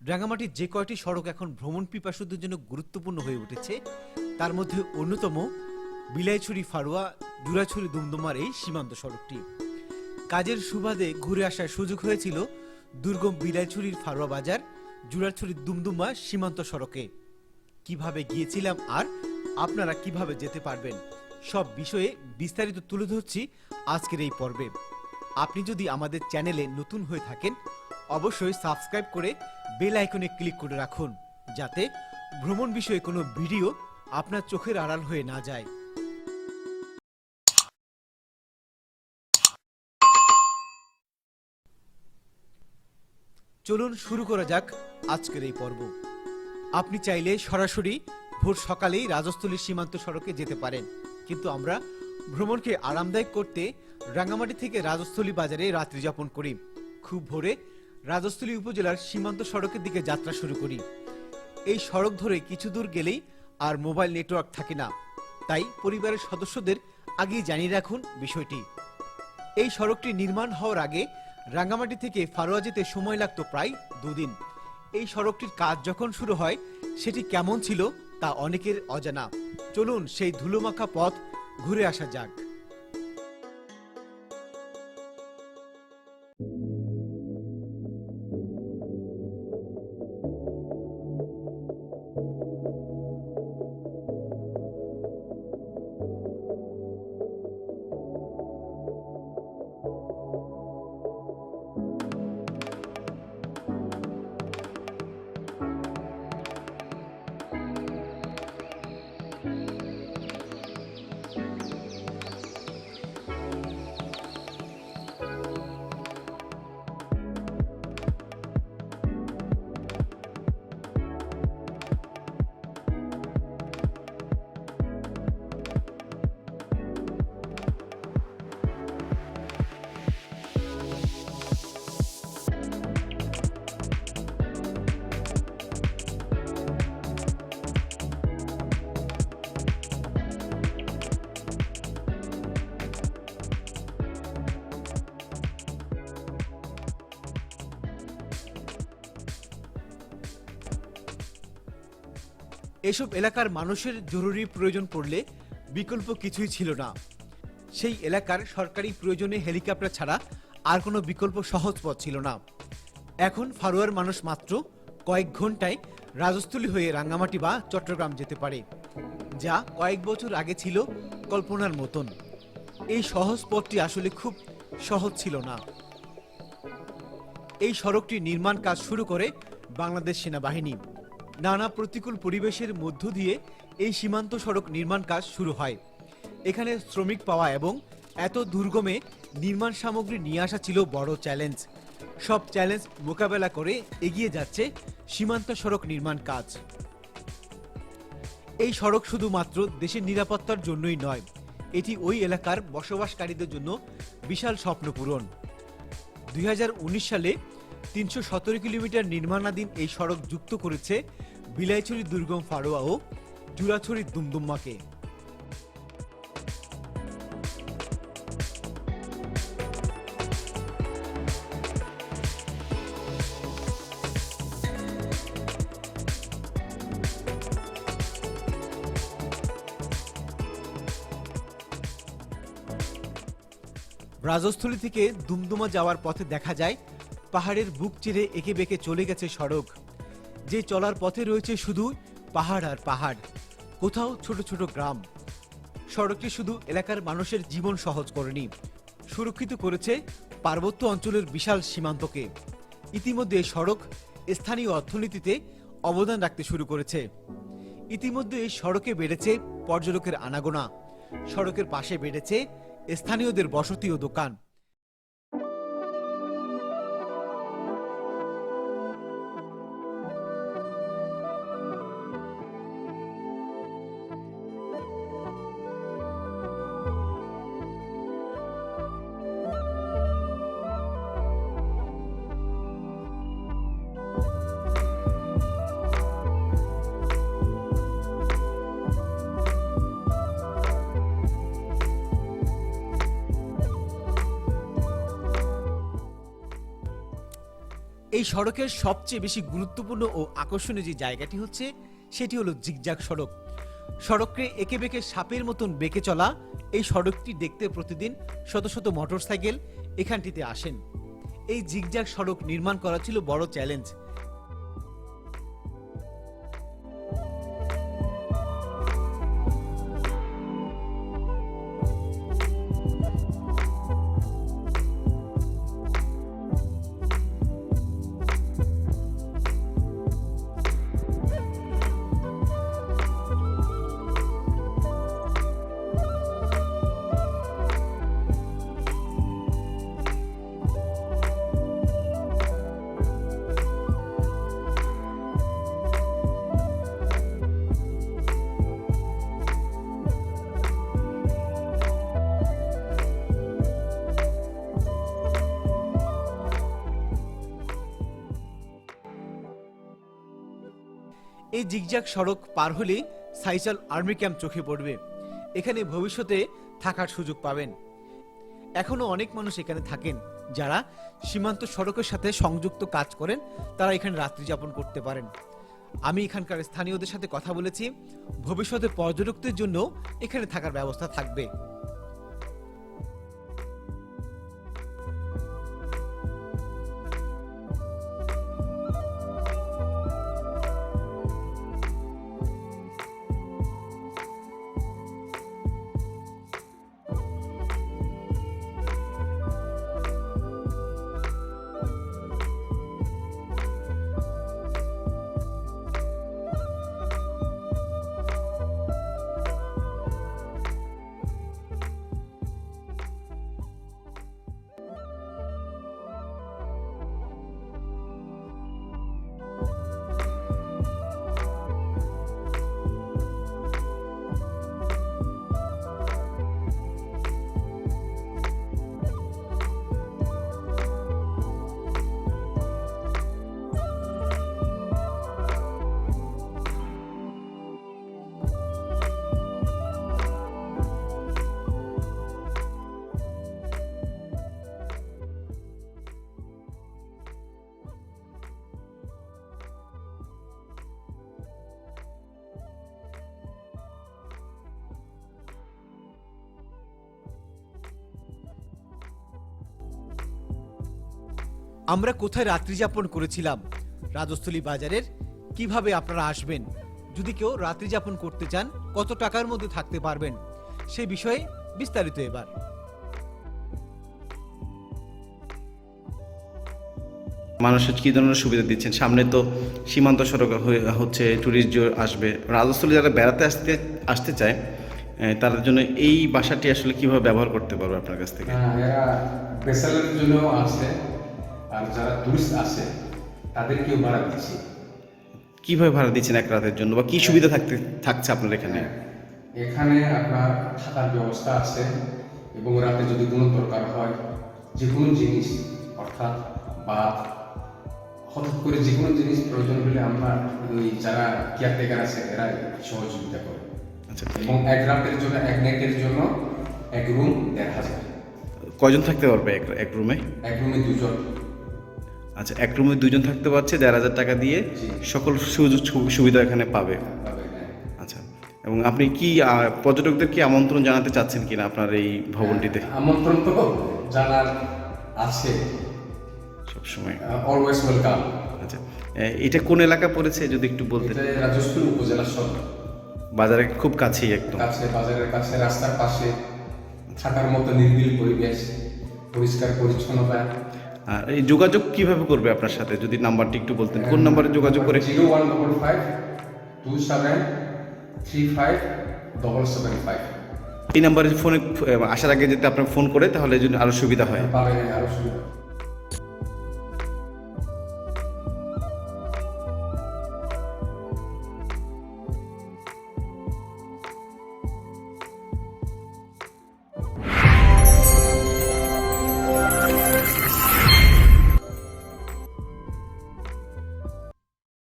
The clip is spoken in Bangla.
রাঙামাটির যে কয়টি সড়ক এখন ভ্রমণ পিপাসুদের জন্য গুরুত্বপূর্ণ হয়ে উঠেছে, তার মধ্যে অন্যতম বিলাইছড়ি ফারুয়া, জুরাছড়ি দুমদুমার এই সীমান্ত সড়কটি। কাজের সুবাদে ঘুরে আসার সুযোগ হয়েছিল দুর্গম বিলাইছড়ির ফারুয়া বাজার জুরাছড়ির দুমদুমা সীমান্ত সড়কে। কীভাবে গিয়েছিলাম আর আপনারা কীভাবে যেতে পারবেন, সব বিষয়ে বিস্তারিত তুলে ধরছি আজকের এই পর্বে। আপনি যদি আমাদের চ্যানেলে নতুন হয়ে থাকেন অবশ্যই সাবস্ক্রাইব করে বেল আইকনে ক্লিক করে রাখুন, যাতে ভ্রমণ বিষয়ে কোনো ভিডিও আপনার চোখের আড়াল হয়ে না যায়। চলুন শুরু করা যাক আজকের এই পর্ব। আপনি চাইলে সরাসরি ভোর সকালেই রাজস্থলী সীমান্ত সড়কে যেতে পারেন, কিন্তু আমরা ভ্রমণকে আরামদায়ক করতে রাঙ্গামাটি থেকে রাজস্থলী বাজারে রাত্রি যাপন করি। খুব ভোরে রাজস্থলী উপজেলার সীমান্ত সড়কের দিকে যাত্রা শুরু করি। এই সড়ক ধরে কিছু দূর গেলেই আর মোবাইল নেটওয়ার্ক থাকে না। তাই পরিবারের সদস্যদের আগেই জানিয়ে রাখুন বিষয়টি। এই সড়কটি নির্মাণ হওয়ার আগে রাঙ্গামাটি থেকে ফারোয়া যেতে সময় লাগতো প্রায় দুদিন। এই সড়কটির কাজ যখন শুরু হয়, সেটি কেমন ছিল তা অনেকের অজানা। চলুন সেই ধুলোমাখা পথ ঘুরে আসা যাক। এসব এলাকার মানুষের জরুরি প্রয়োজন পড়লে বিকল্প কিছুই ছিল না। সেই এলাকার সরকারি প্রয়োজনে হেলিকপ্টার ছাড়া আর কোনো বিকল্প সহজ পথ ছিল না। এখন ফারুয়ার মানুষ মাত্র কয়েক ঘন্টায় রাজস্থলী হয়ে রাঙ্গামাটি বা চট্টগ্রাম যেতে পারে, যা কয়েক বছর আগে ছিল কল্পনার মতন। এই সহজ পথটি আসলে খুব সহজ ছিল না। এই সড়কটি নির্মাণ কাজ শুরু করে বাংলাদেশ সেনাবাহিনী। নানা প্রতিকূল পরিবেশের মধ্য দিয়ে এই সীমান্ত সড়ক নির্মাণ কাজ শুরু হয়। এখানে শ্রমিক পাওয়া এবং এত দুর্গমে নির্মাণ সামগ্রী নিয়ে আসা ছিল বড় চ্যালেঞ্জ। সব চ্যালেঞ্জ মোকাবেলা করে এগিয়ে যাচ্ছে সীমান্ত সড়ক নির্মাণ কাজ। এই সড়ক শুধুমাত্র দেশের নিরাপত্তার জন্যই নয়, এটি ওই এলাকার বসবাসকারীদের জন্য বিশাল স্বপ্ন পূরণ। দুই হাজার উনিশ সালে তিনশো সতেরো কিলোমিটার নির্মাণাধীন এই সড়ক যুক্ত করেছে বিলাইছড়ি দুর্গম ফারোয়া ও জুরাছড়ি দুমদুম্মাকে। রাজস্থলী থেকে দুমদুমা যাওয়ার পথে দেখা যায়, পাহাড়ের বুক চিরে এঁকে বেঁকে চলে গেছে সড়ক। যে চলার পথে রয়েছে শুধু পাহাড় আর পাহাড়, কোথাও ছোট ছোট গ্রাম। সড়কটি শুধু এলাকার মানুষের জীবন সহজ করেনি সুরক্ষিত করেছে পার্বত্য অঞ্চলের বিশাল সীমান্তকে। ইতিমধ্যে সড়ক স্থানীয় অর্থনীতিতে অবদান রাখতে শুরু করেছে। ইতিমধ্যে এই সড়কে বেড়েছে পর্যটকের আনাগোনা, সড়কের পাশে বেড়েছে স্থানীয়দের বসতি ও দোকান। এই সড়কের সবচেয়ে বেশি গুরুত্বপূর্ণ ও আকর্ষণীয় যে জায়গাটি হচ্ছে, সেটি হলো জিগজাগ সড়ক। সড়ককে একে বেঁকে সাপের মতন বেঁকে চলা এই সড়কটি দেখতে প্রতিদিন শত শত মোটরসাইকেল এখানটিতে আসেন। এই জিগজাগ সড়ক নির্মাণ করা ছিল বড় চ্যালেঞ্জ। এই জিগজাগ সড়ক পার হলে সাইচাল আর্মি ক্যাম্প চোখে পড়বে। এখানে ভবিষ্যতে থাকার সুযোগ পাবেন। এখনও অনেক মানুষ এখানে থাকেন, যারা সীমান্ত সড়কের সাথে সংযুক্ত কাজ করেন, তারা এখানে রাত্রি যাপন করতে পারেন। আমি এখানকার স্থানীয়দের সাথে কথা বলেছি। ভবিষ্যতে পর্যটকদের জন্য এখানে থাকার ব্যবস্থা থাকবে। আমরা কোথায় রাত্রি যাপন করেছিলাম? রাজস্থলী বাজারের। কীভাবে আপনারা আসবেন? যদি কেউ রাত্রি যাপন করতে চান কত টাকার মধ্যে থাকতে পারবেন? সে বিষয়ে বিস্তারিত এবার। মানুষের কী ধরনের সুবিধা দিচ্ছেন? সামনে তো সীমান্ত সড়ক হচ্ছে ট্যুরিস্ট আসবে। রাজস্থলী যারা বেড়াতে আসতে আসতে চায় তাদের জন্য এই বাসাটি আসলে কীভাবে ব্যবহার করতে পারবে আপনার কাছ থেকে? হ্যাঁ, এরা জন্য আসে আর যারা টুরিস্ট আসে তাদেরকেও ভাড়া দিচ্ছি। কীভাবে ভাড়া দিচ্ছেন এক রাতের জন্য বা কি সুবিধা থাকতে থাকছে আপনার এখানে? এখানে আপনার থাকার ব্যবস্থা আছে এবং রাতে যদি কোনো দরকার হয় যে কোনো জিনিস অর্থাৎ বা হঠাৎ করে যে কোনো জিনিস প্রয়োজন হলে আমরা ওই যারা কেয়ারটেকার আছে এরা সহযোগিতা করে। আচ্ছা। এবং এক রাতের জন্য এক নাইটের জন্য এক রুম দেড় হাজার। কয়জন থাকতে পারবে এক রুমে? এক রুমে দুজন। আচ্ছা এক রুমে দুজন থাকতে পারছে দেড় হাজার টাকা দিয়ে সকল সুযোগ সুবিধা এখানে পাবে। হ্যাঁ। আচ্ছা এবং আপনি কি পর্যটকদের কি আমন্ত্রণ জানাতে চাচ্ছেন কিনা আপনার এই ভবনটিতে? আমন্ত্রণ তো জানার আছে। সবসময় অলওয়েজ ওয়েলকাম আচ্ছা এটা কোন এলাকা পড়েছে যদি একটু বলতেন? এটা রাজস্পুর উপজেলা সদর। বাজারে খুব কাছেই একদম। কাছে বাজারের কাছে রাস্তার পাশে থাকার মতো নির্বিল পরিবেশ পরিষ্কার পরিচ্ছন্নতা। আর এই যোগাযোগ কীভাবে করবে আপনার সাথে? যদি নাম্বারটি একটু বলতেন। কোন নাম্বারে যোগাযোগ করে? Zero one double five two seven three five double seven five. এই নাম্বারে ফোনে আসার আগে যদি আপনার ফোন করে তাহলে যদি আরও সুবিধা হয়। আরও আরও সুবিধা।